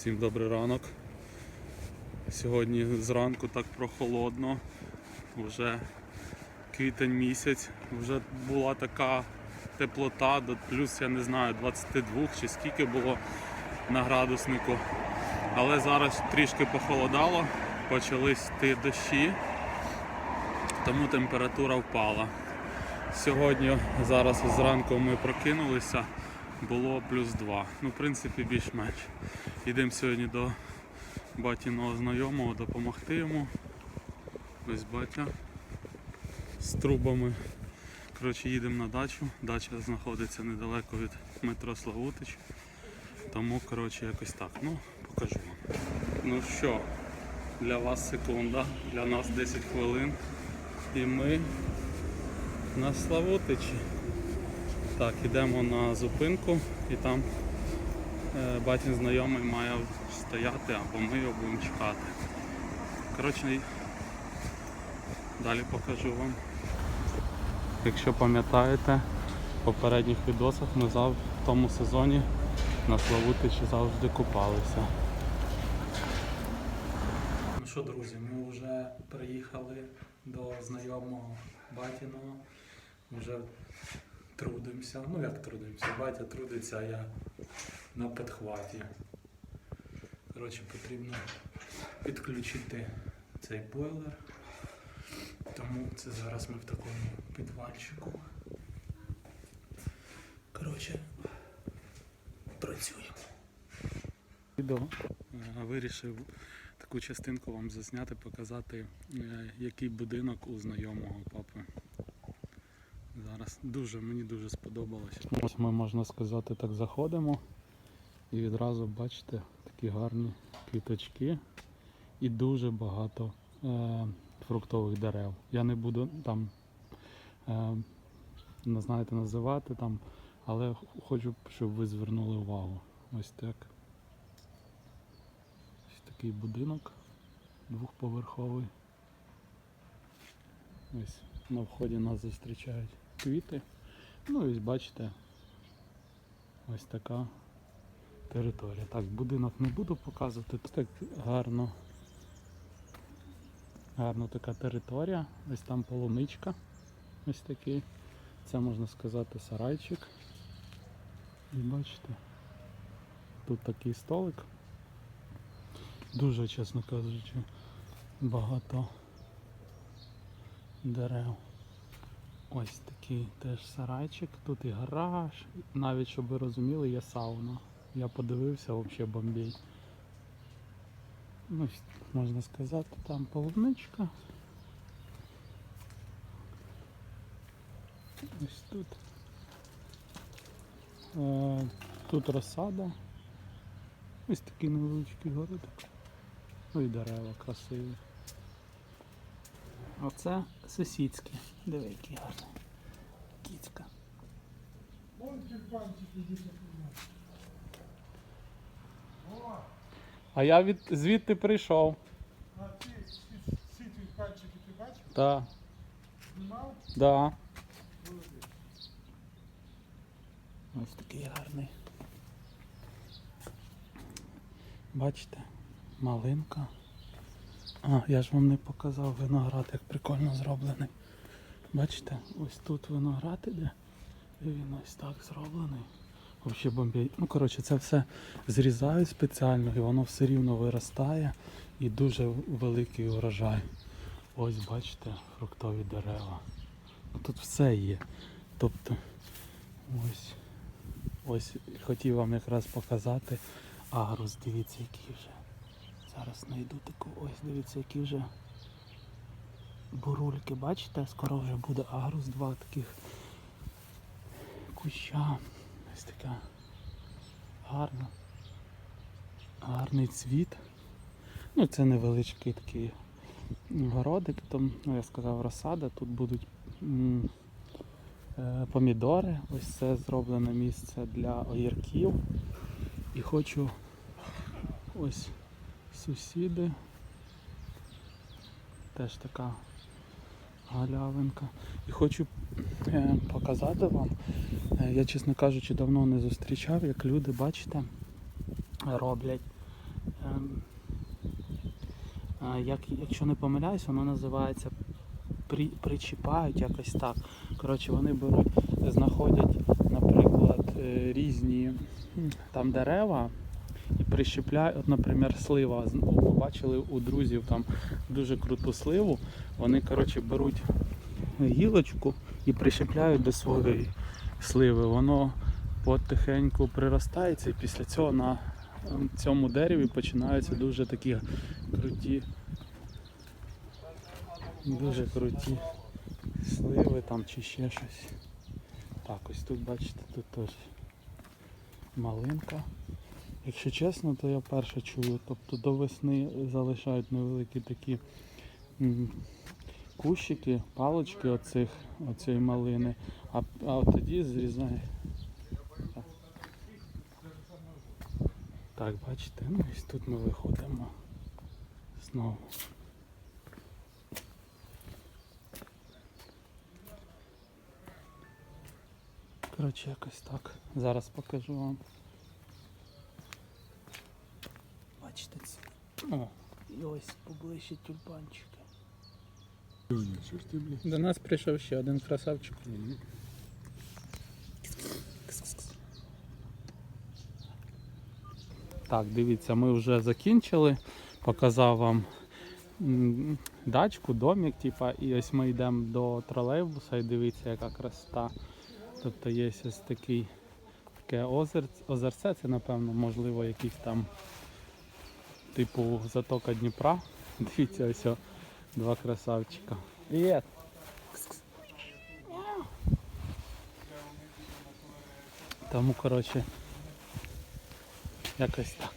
Всім добрий ранок. Сьогодні зранку так прохолодно. Вже квітень місяць, вже була така теплота, плюс я не знаю, 22 чи скільки було на градуснику. Але зараз трішки похолодало, почались йти дощі, тому температура впала. Сьогодні, зараз зранку ми прокинулися, було плюс 2. Ну, в принципі, більш-менш. Йдемо сьогодні до батіного знайомого допомогти йому. Ось батя з трубами. Коротше, їдемо на дачу. Дача знаходиться недалеко від метро Славутич. Тому, коротше, якось так. Ну, покажу вам. Ну що, для вас секунда, для нас 10 хвилин. І ми на Славутичі. Так, йдемо на зупинку і там е, батін знайомий має стояти або ми його будемо чекати. Коротше, далі покажу вам. Якщо пам'ятаєте, в попередніх відосах ми в тому сезоні на Славутичі завжди купалися. Ну що, друзі, ми вже приїхали до знайомого батіного. Вже трудимося. Ну як трудимося? Батя трудиться, а я на підхваті. Коротше, потрібно підключити цей бойлер. Тому це зараз ми в такому підвальчику. Коротше, працюємо. Відео е, вирішив таку частинку вам засняти, показати, е, який будинок у знайомого папи. Зараз дуже мені дуже сподобалось. Ось ми можна сказати так заходимо і відразу бачите такі гарні квіточки і дуже багато е, фруктових дерев. Я не буду там е, знаєте називати там, але хочу, щоб ви звернули увагу. Ось так. Ось такий будинок двохповерховий. Ось на вході нас зустрічають квіти. Ну і ось бачите, ось така територія. Так, будинок не буду показувати. Тут так гарно. Гарна така територія. Ось там полуничка. Ось такий. Це можна сказати сарайчик. І бачите, тут такий столик. Дуже, чесно кажучи, багато дерев. Ось такий теж сарайчик, тут і гараж, навіть щоб ви розуміли, є сауна. Я подивився взагалі бомбей. Ну, можна сказати, там полуничка. Ось тут. Е, тут розсада. Ось такий невеличкий городок. Ну і дерева красиві. Оце сусідське. Диви, який гарний. Кіцька. А я від звідти прийшов. а ці, ці, ці тюльпанчики ти бачив? Так, Знімав? да. Ось такий гарний. Бачите, малинка. А, я ж вам не показав виноград, як прикольно зроблений. Бачите, ось тут виноград іде. І він ось так зроблений. Взагалі бомбей. Ну, коротше, це все зрізають спеціально і воно все рівно виростає і дуже великий урожай. Ось бачите, фруктові дерева. Ну, Тут все є. Тобто, ось. Ось хотів вам якраз показати агрус. Дивіться, який вже. Зараз знайду таку. Ось дивіться, які вже бурульки. Бачите? Скоро вже буде агрус, два таких куща. Ось така гарна. Гарний цвіт. Ну, це невеличкий такий городик, там, ну я сказав, розсада, тут будуть е, помідори. Ось це зроблене місце для огірків. І хочу ось сусіди. Теж така галявинка. І хочу е, показати вам. Е, я, чесно кажучи, давно не зустрічав, як люди, бачите, роблять ем, а, як, якщо не помиляюсь, воно називається при, причіпають якось так. Коротше, вони беруть, знаходять, наприклад, е, різні там дерева і прищепляють, от, наприклад, слива. Ну, Побачили у друзів там дуже круту сливу. Вони, коротше, беруть гілочку і прищепляють до своєї сливи. Воно потихеньку приростається і після цього на ем, цьому дереві починаються дуже такі круті, дуже круті сливи там чи ще щось. Так, ось тут бачите, тут теж малинка. Якщо чесно, то я перше чую. Тобто до весни залишають невеликі такі кущики, палочки оцих, оцієї малини, а, а от тоді зрізає. Так. Так, бачите, ну ось тут ми виходимо знову. Коротше, якось так. Зараз покажу вам. Бачите це? О, і ось поближче тюльпанчики. До нас прийшов ще один красавчик. Так, дивіться, ми вже закінчили. Показав вам дачку, домик, типа, і ось ми йдемо до тролейбуса і дивіться, яка красота. Тобто є ось такий таке озер, озерце, це напевно, можливо, якийсь там типу затока Дніпра. Дивіться, ось о, два красавчика. Привіт! Тому, коротше, якось так.